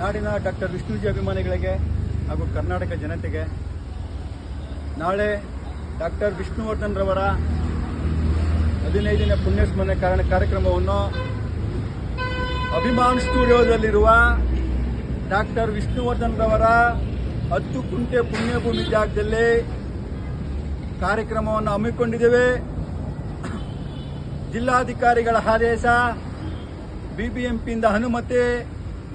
ನಾಡಿನ ಡಾಕ್ಟರ್ ವಿಷ್ಣುಜಿ ಅಭಿಮಾನಿಗಳಿಗೆ ಹಾಗೂ ಕರ್ನಾಟಕ ಜನತೆಗೆ ನಾಳೆ ಡಾಕ್ಟರ್ ವಿಷ್ಣುವರ್ಧನ್ ರವರ ಹದಿನೈದನೇ ಪುಣ್ಯಸ್ಮರಣೆ ಕಾರಣ ಕಾರ್ಯಕ್ರಮವನ್ನು ಅಭಿಮಾನ್ ಸ್ಟುಡಿಯೋದಲ್ಲಿರುವ ಡಾಕ್ಟರ್ ವಿಷ್ಣುವರ್ಧನ್ ರವರ ಹತ್ತು ಕುಂಟೆ ಪುಣ್ಯಭೂಮಿ ಜಾಗದಲ್ಲಿ ಕಾರ್ಯಕ್ರಮವನ್ನು ಹಮ್ಮಿಕೊಂಡಿದ್ದೇವೆ. ಜಿಲ್ಲಾಧಿಕಾರಿಗಳ ಆದೇಶ, ಬಿಬಿಎಂಪಿಯಿಂದ ಅನುಮತಿ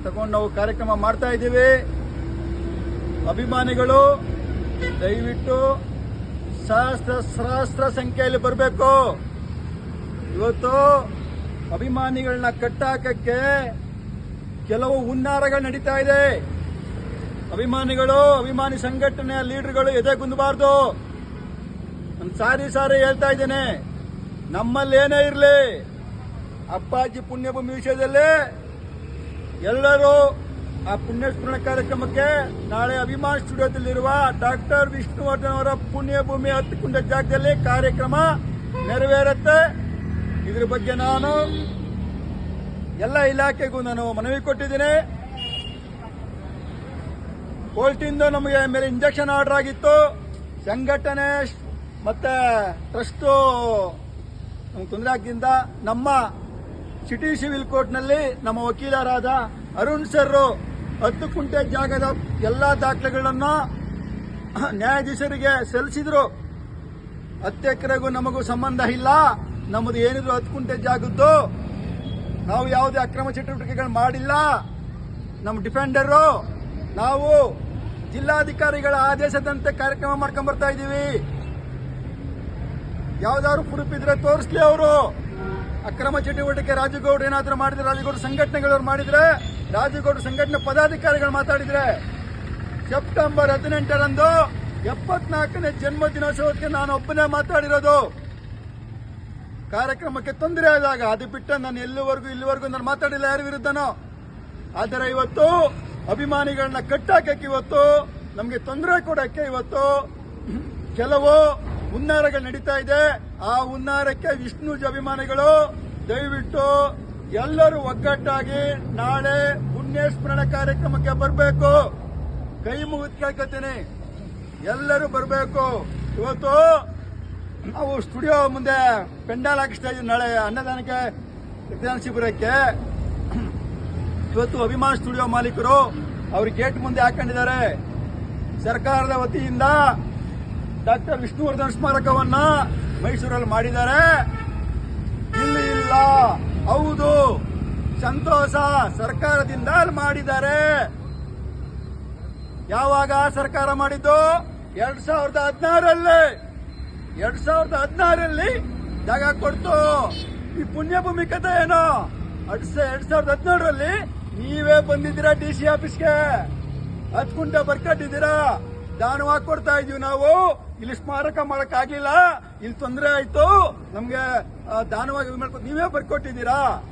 ತಗೊಂಡು ನಾವು ಕಾರ್ಯಕ್ರಮ ಮಾಡ್ತಾ ಇದ್ದೀವಿ. ಅಭಿಮಾನಿಗಳು, ದಯವಿಟ್ಟು ಸಹಸ್ರ ಸಹಸ್ರ ಸಂಖ್ಯೆಯಲ್ಲಿ ಬರಬೇಕು. ಇವತ್ತು ಅಭಿಮಾನಿಗಳನ್ನ ಕಟ್ಟಾಕಕ್ಕೆ ಕೆಲವು ಹುನ್ನಾರಗಳು ನಡೀತಾ ಇದೆ. ಅಭಿಮಾನಿಗಳು, ಅಭಿಮಾನಿ ಸಂಘಟನೆಯ ಲೀಡರ್ಗಳು ಎದೆ ಕುಂದಬಾರ್ದು ನಾನು ಸಾರಿ ಸಾರಿ ಹೇಳ್ತಾ ಇದ್ದೇನೆ. ನಮ್ಮಲ್ಲಿ ಏನೇ ಇರಲಿ, ಅಪ್ಪಾಜಿ ಪುಣ್ಯಭೂಮಿ ವಿಷಯದಲ್ಲಿ ಎಲ್ಲರೂ ಆ ಪುಣ್ಯಸ್ಮರಣ ಕಾರ್ಯಕ್ರಮಕ್ಕೆ ನಾಳೆ ಅಭಿಮಾನ್ ಸ್ಟುಡಿಯೋದಲ್ಲಿರುವ ಡಾಕ್ಟರ್ ವಿಷ್ಣುವರ್ಧನ್ ಅವರ ಪುಣ್ಯಭೂಮಿ ಹತ್ತಿಕೊಂಡ ಕುಂಡ ಜಾಗದಲ್ಲಿ ಕಾರ್ಯಕ್ರಮ ನೆರವೇರುತ್ತೆ. ಇದ್ರ ಬಗ್ಗೆ ನಾನು ಎಲ್ಲ ಇಲಾಖೆಗೂ ನಾನು ಮನವಿ ಕೊಟ್ಟಿದ್ದೀನಿ. ಕೋರ್ಟಿಂದ ನಮಗೆ ಮೇಲೆ ಇಂಜೆಕ್ಷನ್ ಆರ್ಡರ್ ಆಗಿತ್ತು. ಸಂಘಟನೆ ಮತ್ತೆ ಟ್ರಸ್ಟ್ ತೊಂದರೆ ಆಗಿದ್ದ ನಮ್ಮ ಸಿಟಿ ಸಿವಿಲ್ ಕೋರ್ಟ್ನಲ್ಲಿ ನಮ್ಮ ವಕೀಲರಾದ ಅರುಣ್ ಸರ್ ಹತ್ತು ಕುಂಟೆ ಜಾಗದ ಎಲ್ಲ ದಾಖಲೆಗಳನ್ನು ನ್ಯಾಯಾಧೀಶರಿಗೆ ಸಲ್ಲಿಸಿದ್ರು. ಹತ್ತು ಎಕರೆಗೂ ನಮಗೂ ಸಂಬಂಧ ಇಲ್ಲ. ನಮ್ಮದು ಏನಿದ್ರು ಹತ್ತು ಕುಂಟೆ ಜಾಗದ್ದು. ನಾವು ಯಾವುದೇ ಅಕ್ರಮ ಚಟುವಟಿಕೆಗಳು ಮಾಡಿಲ್ಲ. ನಮ್ಮ ಡಿಫೆಂಡರು, ನಾವು ಜಿಲ್ಲಾಧಿಕಾರಿಗಳ ಆದೇಶದಂತೆ ಕಾರ್ಯಕ್ರಮ ಮಾಡ್ಕೊಂಡ್ ಬರ್ತಾ ಇದ್ದೀವಿ ಯಾವ್ದಾದ್ರು ಪ್ರೂಫ್ ತೋರಿಸ್ಲಿ ಅವರು. ಅಕ್ರಮ ಚಟುವಟಿಕೆ ರಾಜಗೌಡ ಏನಾದರೂ ಮಾಡಿದ್ರೆ, ರಾಜಗೌಡ ಸಂಘಟನೆಗಳವ್ರು ಮಾಡಿದ್ರೆ, ರಾಜಗೌಡ ಸಂಘಟನೆ ಪದಾಧಿಕಾರಿಗಳು ಮಾತಾಡಿದ್ರೆ, ಸೆಪ್ಟೆಂಬರ್ ಹದಿನೆಂಟರಂದು ಎಪ್ಪತ್ನಾಲ್ಕನೇ ಜನ್ಮ ದಿನೋತ್ಸವಕ್ಕೆ ನಾನು ಒಬ್ಬನೇ ಮಾತಾಡಿರೋದು. ಕಾರ್ಯಕ್ರಮಕ್ಕೆ ತೊಂದರೆ ಆದಾಗ ಅದು ಬಿಟ್ಟು ನಾನು ಎಲ್ಲಿವರೆಗೂ, ಇಲ್ಲಿವರೆಗೂ ನಾನು ಮಾತಾಡಿಲ್ಲ, ಯಾರ ವಿರುದ್ಧನೋ. ಆದರೆ ಇವತ್ತು ಅಭಿಮಾನಿಗಳನ್ನ ಕಟ್ಟಾಕಕ್ಕೆ ಇವತ್ತು, ನಮಗೆ ತೊಂದರೆ ಕೊಡಕ್ಕೆ ಇವತ್ತು ಕೆಲವು ಹುನ್ನಾರಗಳು ನಡೀತಾ ಇದೆ. ಆ ಹುನ್ನಾರಕ್ಕೆ ವಿಷ್ಣು ಅಭಿಮಾನಿಗಳು ದಯವಿಟ್ಟು ಎಲ್ಲರೂ ಒಗ್ಗಟ್ಟಾಗಿ ನಾಳೆ ಪುಣ್ಯಸ್ಮರಣ ಕಾರ್ಯಕ್ರಮಕ್ಕೆ ಬರಬೇಕು. ಕೈ ಮುಗಿದು ಕೇಳ್ಕೊತೀನಿ. ಎಲ್ಲರೂ ಬರಬೇಕು. ಇವತ್ತು ನಾವು ಸ್ಟುಡಿಯೋ ಮುಂದೆ ಪೆಂಡಾಲ್ ಹಾಕಿಸ್ತಾ ಇದ್ದೀವಿ ನಾಳೆ ಅನ್ನದಾನಕ್ಕೆ, ರಕ್ತದಾನ ಶಿಬಿರಕ್ಕೆ. ಇವತ್ತು ಅಭಿಮಾನ ಸ್ಟುಡಿಯೋ ಮಾಲೀಕರು ಅವ್ರ ಗೇಟ್ ಮುಂದೆ ಹಾಕೊಂಡಿದ್ದಾರೆ. ಸರ್ಕಾರದ ವತಿಯಿಂದ ಡಾಕ್ಟರ್ ವಿಷ್ಣುವರ್ಧನ್ ಸ್ಮಾರಕವನ್ನ ಮೈಸೂರಲ್ಲಿ ಮಾಡಿದ್ದಾರೆ. ಇಲ್ಲಿ ಇಲ್ಲ. ಹೌದು. ಸಂತೋಷ ಸರ್ಕಾರದಿಂದ ಮಾಡಿದ್ದಾರೆ. ಯಾವಾಗ ಸರ್ಕಾರ ಮಾಡಿದ್ದು? ಎರಡ್ ಸಾವಿರದ ಹದಿನಾರಲ್ಲಿ ಎರಡ್ ಸಾವಿರದ ಹದಿನಾರಲ್ಲಿ ಜಾಗ ಕೊಡ್ತು. ಈ ಪುಣ್ಯಭೂಮಿ ಕಥೆ ಏನೋ? ಎರಡ್ ಸಾವಿರದ ಹದಿನೇಳರಲ್ಲಿ ನೀವೇ ಬಂದಿದ್ದೀರಾ ಡಿ ಸಿ ಆಫೀಸ್ಗೆ? ಹತ್ತು ಕುಂಟೆ ಬರ್ಕಟ್ಟಿದ್ದೀರಾ? ದಾನವಾಗಿ ಕೊಡ್ತಾ ಇದೀವಿ ನಾವು. ಇಲ್ಲಿ ಸ್ಮಾರಕ ಮಾಡಕ್ ಆಗ್ಲಿಲ್ಲ. ಇಲ್ಲಿ ತೊಂದರೆ ಆಯ್ತು. ನಮ್ಗೆ ದಾನವಾಗಿ ಮಾಡ್ಕೊಂಡು ಮಾಡ್ಕೊ- ನೀವೇ ಬರ್ಕೊಟ್ಟಿದ್ದೀರಾ?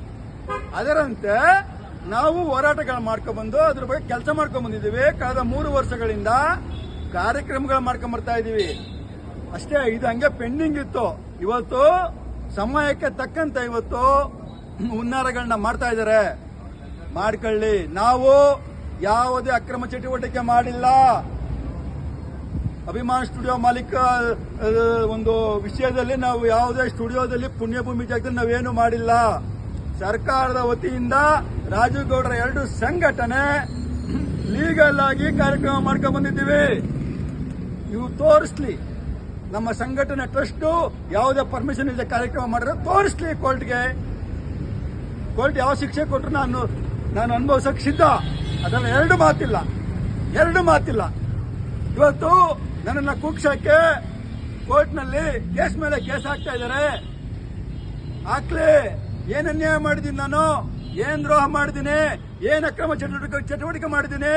ಅದರಂತೆ ನಾವು ಹೋರಾಟಗಳು ಮಾಡ್ಕೊಂಡ್ಬಂದು ಅದ್ರ ಬಗ್ಗೆ ಕೆಲಸ ಮಾಡ್ಕೊಂಡ್ ಬಂದಿದ್ದೀವಿ ಕಳೆದ ಮೂರು ವರ್ಷಗಳಿಂದ ಕಾರ್ಯಕ್ರಮಗಳು ಮಾಡ್ಕೊಂಡ್ ಬರ್ತಾ ಇದೀವಿ. ಅಷ್ಟೇ, ಇದು ಹಂಗೆ ಪೆಂಡಿಂಗ್ ಇತ್ತು. ಇವತ್ತು ಸಮಯಕ್ಕೆ ತಕ್ಕಂತ ಇವತ್ತು ಹುನ್ನಾರಗಳನ್ನ ಮಾಡ್ತಾ ಇದ್ದಾರೆ ಮಾಡ್ಕೊಳ್ಳಿ. ನಾವು ಯಾವುದೇ ಅಕ್ರಮ ಚಟುವಟಿಕೆ ಮಾಡಿಲ್ಲ. ಅಭಿಮಾನ್ ಸ್ಟುಡಿಯೋ ಮಾಲೀಕ ಒಂದು ವಿಷಯದಲ್ಲಿ ನಾವು ಯಾವುದೇ ಸ್ಟುಡಿಯೋದಲ್ಲಿ ಪುಣ್ಯಭೂಮಿ ಜಾಗದಲ್ಲಿ ನಾವೇನು ಮಾಡಿಲ್ಲ. ಸರ್ಕಾರದ ವತಿಯಿಂದ ರಾಜುಗೌಡರ ಎರಡು ಸಂಘಟನೆ ಲೀಗಲ್ ಆಗಿ ಕಾರ್ಯಕ್ರಮ ಮಾಡ್ಕೊಂಡು ಬಂದಿದ್ದೀವಿ. ಇವು ತೋರಿಸ್ಲಿ. ನಮ್ಮ ಸಂಘಟನೆ ಟ್ರಸ್ಟ್ ಯಾವುದೇ ಪರ್ಮಿಷನ್ ಇಲ್ಲದೆ ಕಾರ್ಯಕ್ರಮ ಮಾಡಿದ್ರೆ ತೋರಿಸ್ಲಿ ಕೋರ್ಟ್ಗೆ. ಕೋರ್ಟ್ ಯಾವ ಶಿಕ್ಷೆ ಕೊಟ್ಟರು ನಾನು ನಾನು ಅನುಭವಿಸಕ್ಕೆ ಸಿದ್ಧ. ಅದರಲ್ಲಿ ಎರಡು ಮಾತಿಲ್ಲ. ಎರಡು ಮಾತಿಲ್ಲ. ಇವತ್ತು ನನ್ನನ್ನ ಕುಗ್ಸಕ್ಕೆ ಕೋರ್ಟ್ನಲ್ಲಿ ಕೇಸ್ ಮೇಲೆ ಕೇಸ್ ಹಾಕ್ತಾ ಇದ್ದಾರೆ. ಹಾಕ್ಲಿ ಏನ್ ಅನ್ಯಾಯ ಮಾಡಿದೀನಿ ನಾನು? ಏನ್ ದ್ರೋಹ ಮಾಡಿದ್ದೀನಿ ಏನ್ ಅಕ್ರಮ ಚಟುವಟಿಕೆ ಚಟುವಟಿಕೆ ಮಾಡಿದ್ದೀನಿ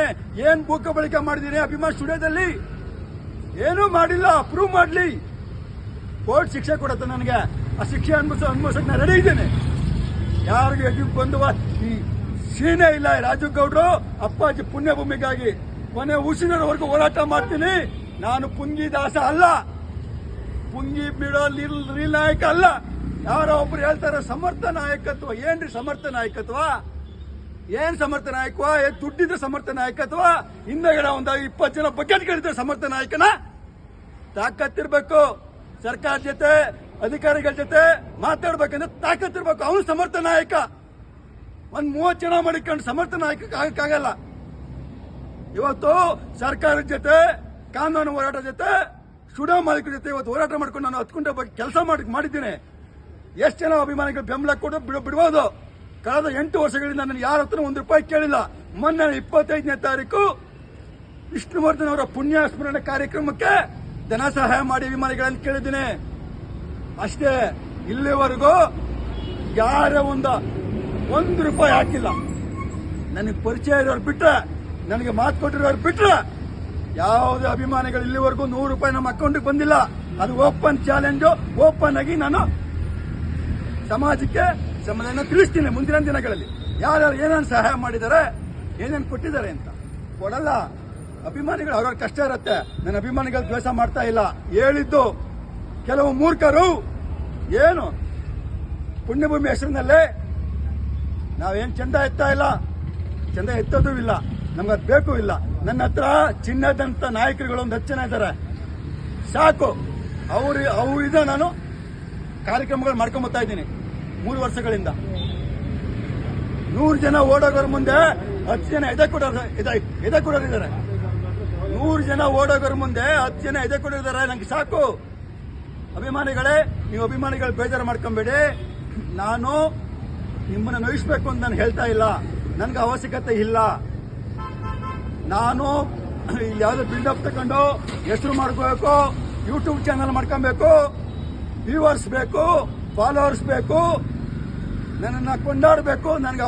ಏನ್ ಭೂಕ ಬಳಿಕೆ ಮಾಡಿದೀನಿ? ಅಭಿಮಾನ್ ಸ್ಟುಡಿಯೋದಲ್ಲಿ ಏನೂ ಮಾಡಿಲ್ಲ ಅಪ್ರೂವ್ ಮಾಡ್ಲಿ. ಕೋರ್ಟ್ ಶಿಕ್ಷೆ ಕೊಡುತ್ತೆ ನನಗೆ. ಆ ಶಿಕ್ಷೆ ಅನ್ಭವಿಸ ಅನ್ಭವಿಸಕ್ ನಾನು ರೆಡಿ ಇದ್ದೇನೆ. ಯಾರಿಗೂ ಎದ್ದು ಬಂದು ಈ ಸೀನೇ ಇಲ್ಲ ರಾಜು ಗೌಡ್ರು. ಅಪ್ಪಾಜಿ ಪುಣ್ಯಭೂಮಿಗಾಗಿ ಕೊನೆ ಉಸಿರವರೆಗೂ ಹೋರಾಟ ಮಾಡ್ತೀನಿ. ನಾನು ಪುಂಗಿ ದಾಸ ಅಲ್ಲ. ಪುಂಗಿ ಬಿಡೋ ಲೀಲ್ ನಾಯಕ ಅಲ್ಲ. ಯಾರೋ ಒಬ್ರು ಹೇಳ್ತಾರೆ, ಸಮರ್ಥ ನಾಯಕತ್ವ. ಏನ್ರಿ ಸಮರ್ಥ ನಾಯಕತ್ವ? ಏನ್ ಸಮರ್ಥ ನಾಯಕವ ಏನ್ ದುಡ್ಡಿದ್ರೆ ಸಮರ್ಥ ನಾಯಕತ್ವ. ಹಿಂದೆಗಡೆ ಒಂದು ಇಪ್ಪತ್ತು ಜನ ಬಕೆಟ್ಗಳಿದ್ರೆ ಸಮರ್ಥ ನಾಯಕನ. ತಾಕತ್ತಿರ್ಬೇಕು. ಸರ್ಕಾರ ಜೊತೆ, ಅಧಿಕಾರಿಗಳ ಜೊತೆ ಮಾತಾಡ್ಬೇಕಂದ್ರೆ ತಾಕತ್ತಿರ್ಬೇಕು. ಅವನು ಸಮರ್ಥ ನಾಯಕ. ಒಂದ್ ಮೂವತ್ತು ಜನ ಮಾಡಿಕೊಂಡು ಸಮರ್ಥ ನಾಯಕ ಆಗಕ್ಕಾಗಲ್ಲ. ಇವತ್ತು ಸರ್ಕಾರದ ಜೊತೆ ಕಾನೂನು ಹೋರಾಟ ಜೊತೆ ಸ್ಟುಡಿಯೋ ಮಾಲೀಕರ ಜೊತೆ ಇವತ್ತು ಹೋರಾಟ ಮಾಡ್ಕೊಂಡು ನಾನು ಹತ್ಕೊಂಡ ಕೆಲಸ ಮಾಡಿ ಮಾಡಿದ್ದೇನೆ. ಎಷ್ಟು ಜನ ಅಭಿಮಾನಿಗಳು ಬೆಂಬಲ ಕೊಡು ಬಿಡ ಬಿಡ್ಬೋದು. ಕಳೆದ ಎಂಟು ವರ್ಷಗಳಿಂದ ನಾನು ಯಾರ ಹತ್ರ ಒಂದು ರೂಪಾಯಿ ಕೇಳಿಲ್ಲ. ಮೊನ್ನೆ ಇಪ್ಪತ್ತೈದನೇ ತಾರೀಕು ವಿಷ್ಣುವರ್ಧನ್ ಅವರ ಪುಣ್ಯ ಸ್ಮರಣೆ ಕಾರ್ಯಕ್ರಮಕ್ಕೆ ಧನ ಸಹಾಯ ಮಾಡಿ ಅಭಿಮಾನಿಗಳನ್ನು ಕೇಳಿದ್ದೀನಿ. ಅಷ್ಟೇ, ಇಲ್ಲಿವರೆಗೂ ಯಾರ ಒಂದ ಒಂದು ರೂಪಾಯಿ ಹಾಕಿಲ್ಲ. ನನಗೆ ಪರಿಚಯ ಇರೋರು ಬಿಟ್ರೆ, ನನಗೆ ಮಾತು ಕೊಟ್ಟಿರೋರು ಬಿಟ್ರೆ ಯಾವುದೇ ಅಭಿಮಾನಿಗಳು ಇಲ್ಲಿವರೆಗೂ ನೂರು ರೂಪಾಯಿ ನಮ್ಮ ಅಕೌಂಟ್ಗೆ ಬಂದಿಲ್ಲ. ಅದು ಓಪನ್ ಚಾಲೆಂಜು, ಓಪನ್ ಆಗಿ ನಾನು ಸಮಾಜಕ್ಕೆ ಸಮಾಧಾನ ತಿಳಿಸ್ತೀನಿ ಮುಂದಿನ ದಿನಗಳಲ್ಲಿ. ಯಾರ್ಯಾರು ಏನೇನು ಸಹಾಯ ಮಾಡಿದ್ದಾರೆ ಏನೇನು ಕೊಟ್ಟಿದ್ದಾರೆ ಅಂತ. ಕೊಡಲ್ಲ. ಅಭಿಮಾನಿಗಳು ಅವ್ರವ್ರ ಕಷ್ಟ ಇರುತ್ತೆ. ನನ್ನ ಅಭಿಮಾನಿಗಳು ದ್ವೇಷ ಮಾಡ್ತಾ ಇಲ್ಲ. ಹೇಳಿದ್ದು ಕೆಲವು ಮೂರ್ಖರು. ಏನು? ಪುಣ್ಯಭೂಮಿ ಹೆಸರಿನಲ್ಲೇ ನಾವೇನು ಚಂದ ಎತ್ತಾ ಇಲ್ಲ? ಚಂದ ಎತ್ತೋದೂ ಇಲ್ಲ. ನಮ್ಗದು ಬೇಕು ಇಲ್ಲ. ನನ್ನ ಹತ್ರ ಚಿನ್ನದಂತ ನಾಯಕರುಗಳು ಒಂದು ಹತ್ತು ಜನ ಇದ್ದಾರೆ. ಸಾಕು. ಅವ್ರು ಅವರಿಂದ ನಾನು ಕಾರ್ಯಕ್ರಮಗಳು ಮಾಡ್ಕೊಂಬತ್ತಾ ಇದ್ದೀನಿ. ಮೂರು ವರ್ಷಗಳಿಂದ. ನೂರು ಜನ ಓಡೋಗೋರ ಮುಂದೆ ಹತ್ತು ಜನ ಎದೆ ಕೊಡೋರು, ಎದೆ ಕೊಡೋರಿದ್ದಾರೆ ನೂರು ಜನ ಓಡೋಗೋರ ಮುಂದೆ ಹತ್ತು ಜನ ಎದೆ ಕೊಡೋರಿದ್ದಾರೆ ನಂಗೆ ಸಾಕು. ಅಭಿಮಾನಿಗಳೇ, ನೀವು ಅಭಿಮಾನಿಗಳು ಬೇಜಾರು ಮಾಡ್ಕೊಂಬೇಡಿ. ನಾನು ನಿಮ್ಮನ್ನ ನೋಯಿಸ್ಬೇಕು ಅಂತ ನಾನು ಹೇಳ್ತಾ ಇಲ್ಲ. ನನ್ಗೆ ಅವಶ್ಯಕತೆ ಇಲ್ಲ. ನಾನು ಯಾವ್ದು ಬಿಲ್ಡಪ್ ತಗೊಂಡು ಹೆಸರು ಮಾಡ್ಕೋಬೇಕು ಯೂಟ್ಯೂಬ್ ಚಾನಲ್ ಮಾಡ್ಕೊಬೇಕು ವ್ಯೂವರ್ಸ್ ಬೇಕು ಫಾಲೋವರ್ಸ್ ಬೇಕು, ನನ್ನನ್ನು ಕೊಂಡಾಡಬೇಕು, ನನಗೆ